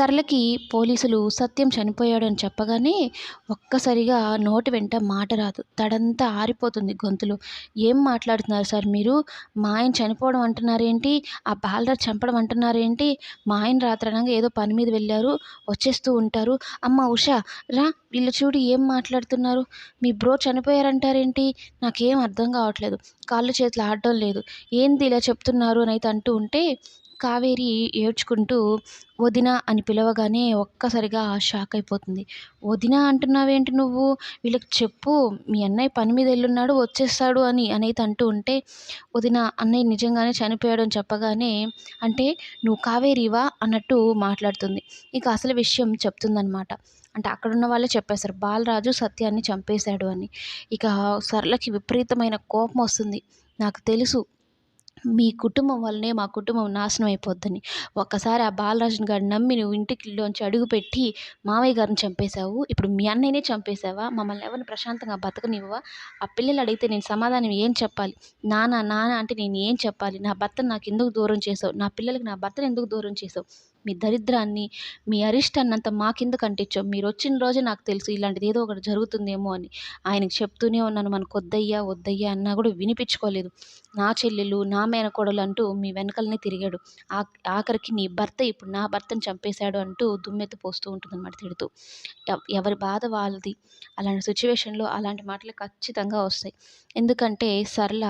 సరళకి పోలీసులు సత్యం చనిపోయాడు అని చెప్పగానే ఒక్కసారిగా నోటి వెంట మాట రాదు. తడంతా ఆరిపోతుంది గొంతులు. ఏం మాట్లాడుతున్నారు సార్ మీరు? మా ఆయన చనిపోవడం అంటున్నారేంటి? ఆ బాలర్ చంపడం అంటున్నారేంటి? మా ఆయన రాత్రనంగా ఏదో పని మీద వెళ్ళారు వచ్చేస్తూ ఉంటారు. అమ్మ ఉషా రా వీళ్ళు చూడు ఏం మాట్లాడుతున్నారు? మీ బ్రో చనిపోయారంటారేంటి? నాకేం అర్థం కావట్లేదు. కాళ్ళు చేతులు ఆడడం లేదు. ఏంది ఇలా చెప్తున్నారు అని అయితే అంటూ ఉంటే కావేరి ఏడ్చుకుంటూ వదిన అని పిలవగానే ఒక్కసారిగా షాక్ అయిపోతుంది. వదిన అంటున్నావేంటి నువ్వు? వీళ్ళకి చెప్పు మీ అన్నయ్య పని మీద వెళ్ళున్నాడు వచ్చేస్తాడు అని అనేది అంటూ ఉంటే వదిన అన్నయ్య నిజంగానే చనిపోయాడు అని చెప్పగానే అంటే నువ్వు కావేరివా? అన్నట్టు మాట్లాడుతుంది. ఇక అసలు విషయం చెప్తుందనమాట అంటే అక్కడున్న వాళ్ళే చెప్పేశారు బాలరాజు సత్యాన్ని చంపేశాడు అని. ఇక సరళకి విపరీతమైన కోపం వస్తుంది. నాకు తెలుసు మీ కుటుంబం వల్లనే మా కుటుంబం నాశనం అయిపోద్దని ఒక్కసారి ఆ బాలరాజుని గారిని నమ్మి నువ్వు ఇంటికిలోంచి అడుగుపెట్టి మామయ్య గారిని చంపేశావు. ఇప్పుడు మీ అన్నయ్యనే చంపేశావా? మమ్మల్ని ఎవరిని ప్రశాంతంగా బతకనివ్వవా? ఆ పిల్లలు అడిగితే నేను సమాధానం ఏం చెప్పాలి? నాన్న నాన్న అంటే నేను ఏం చెప్పాలి? నా భర్తను నాకు ఎందుకు దూరం చేసావు? నా పిల్లలకి నా భర్తను ఎందుకు దూరం చేసావు? మీ దరిద్రాన్ని మీ అరిష్టాన్నంత మా మాకెందుకు అంటించావు మీరు వచ్చిన రోజే నాకు తెలుసు ఇలాంటిది ఏదో ఒకటి జరుగుతుందేమో అని. ఆయనకి చెప్తూనే ఉన్నాను మనకు వద్దయ్యా వద్దయ్యా అన్నా కూడా వినిపించుకోలేదు. నా చెల్లెలు నా మేనకోడలు అంటూ మీ వెనకలనే తిరిగాడు. ఆ ఆఖరికి నీ భర్త ఇప్పుడు నా భర్తను చంపేశాడు అంటూ దుమ్మెత్తి పోస్తూ ఉంటుంది అన్నమాట తిడుతూ ఎవరి బాధ వాళ్ళది. అలాంటి సిచ్యువేషన్లో అలాంటి మాటలు ఖచ్చితంగా వస్తాయి. ఎందుకంటే సరళ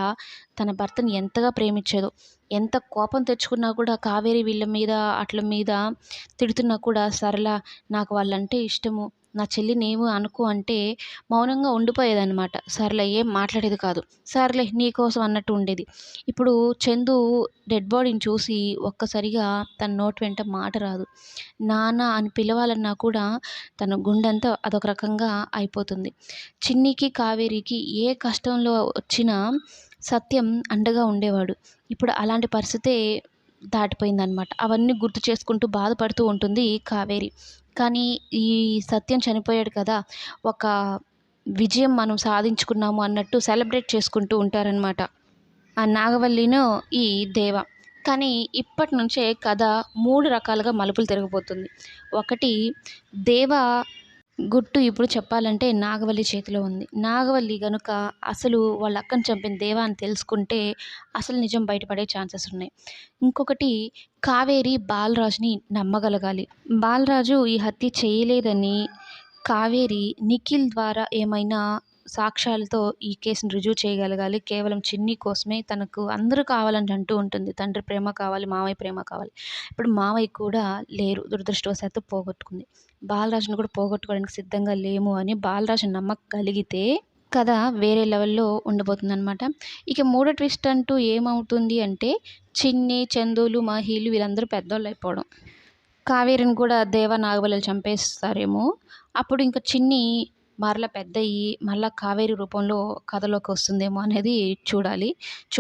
తన భర్తని ఎంతగా ప్రేమించేదో ఎంత కోపం తెచ్చుకున్నా కూడా కావేరి వీళ్ళ మీద అట్ల మీద తిడుతున్నా కూడా సరళ నాకు వాళ్ళంటే ఇష్టము నా చెల్లిని అనుకో అంటే మౌనంగా ఉండిపోయేదన్నమాట. సర్లే ఏం మాట్లాడేది కాదు. సర్లే నీకోసం అన్నట్టు ఉండేది. ఇప్పుడు చందు డెడ్ బాడీని చూసి ఒక్కసారిగా తన నోటి వెంట మాట రాదు. నాన్న అని పిలవాలన్నా కూడా తన గుండెంతా అదొక రకంగా అయిపోతుంది. చిన్నికి కావేరికి ఏ కష్టంలో వచ్చినా సత్యం అండగా ఉండేవాడు. ఇప్పుడు అలాంటి పరిస్థితే దాటిపోయిందనమాట అవన్నీ గుర్తు చేసుకుంటూ బాధపడుతూ ఉంటుంది కావేరి. కానీ ఈ సత్యం చనిపోయాడు కదా ఒక విజయం మనం సాధించుకున్నాము అన్నట్టు సెలబ్రేట్ చేసుకుంటూ ఉంటారనమాట ఆ నాగవల్లిను ఈ దేవ. కానీ ఇప్పటి నుంచే కథ మూడు రకాలుగా మలుపులు తిరగబోతుంది. ఒకటి దేవ గుట్టు ఇప్పుడు చెప్పాలంటే నాగవల్లి చేతిలో ఉంది. నాగవల్లి గనుక అసలు వాళ్ళ అక్కను చంపిన దేవా అని తెలుసుకుంటే అసలు నిజం బయటపడే ఛాన్సెస్ ఉన్నాయి. ఇంకొకటి కావేరి బాలరాజుని నమ్మగలగాలి. బాలరాజు ఈ హత్య చేయలేదని కావేరి నిఖిల్ ద్వారా ఏమైనా సాక్ష్యాలతో ఈ కేసును రుజువు చేయగలగాలి. కేవలం చిన్ని కోసమే తనకు అందరూ కావాలని అంటూ ఉంటుంది. తండ్రి ప్రేమ కావాలి మామయ్య ప్రేమ కావాలి. ఇప్పుడు మామయ్య కూడా లేరు. దురదృష్టవశాత్తు పోగొట్టుకుంది. బాలరాజును కూడా పోగొట్టుకోవడానికి సిద్ధంగా లేము అని బాలరాజు నమ్మకగలిగితే కథ వేరే లెవెల్లో ఉండబోతుంది అనమాట ఇక మూడో ట్విస్ట్ అంటూ ఏమవుతుంది అంటే చిన్ని చందులు మహిళలు వీళ్ళందరూ పెద్దోళ్ళు అయిపోవడం. కావేరిని కూడా దేవ నాగబల్లి చంపేస్తారేమో. అప్పుడు ఇంకా చిన్ని మరలా పెద్ద అయ్యి కావేరి రూపంలో కథలోకి వస్తుందేమో అనేది చూడాలి. చూ